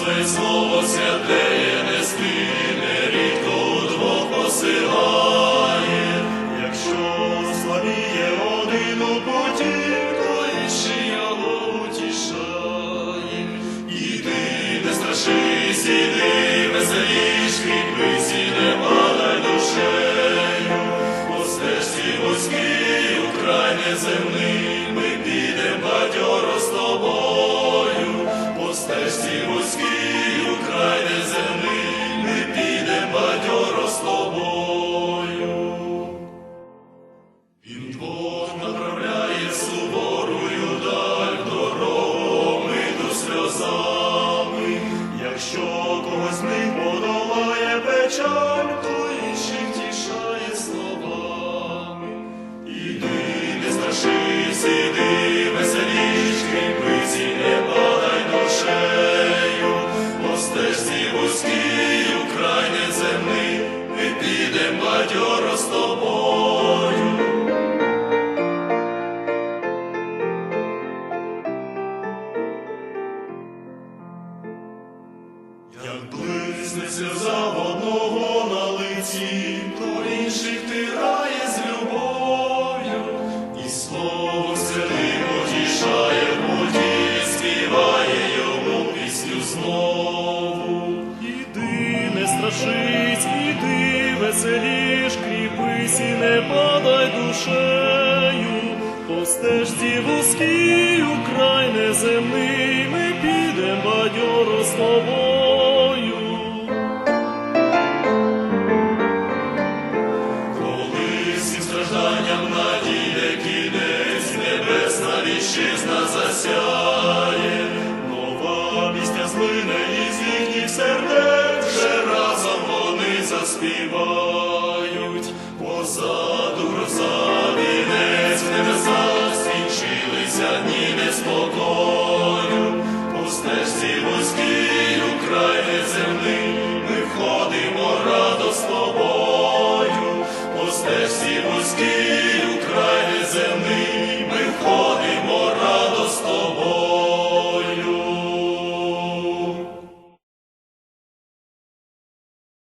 Ой, слово святеє нести, нерідко удвох посилає. Якщо слабіє один у то інший його утішає. Не страшись, іди, веселіш, кріпись і не душею. По стежці вузькій, украй неземний, ми підем бадьоро з тобою. По стежці вузькій, направляє суворую даль дорогу, миту сльозами. Якщо когось них подолає печаль, то інших тішає словами. Іди, не страшись, Як близнеться за одного на лиці, то інших тирає з любов'ю, і слово святим утішає в путі, співає йому пісню знову. Іди, не страшись, іди, веселіш, кріпись і не падай душею, по стежці вузькій, украй неземний, заспівають, поза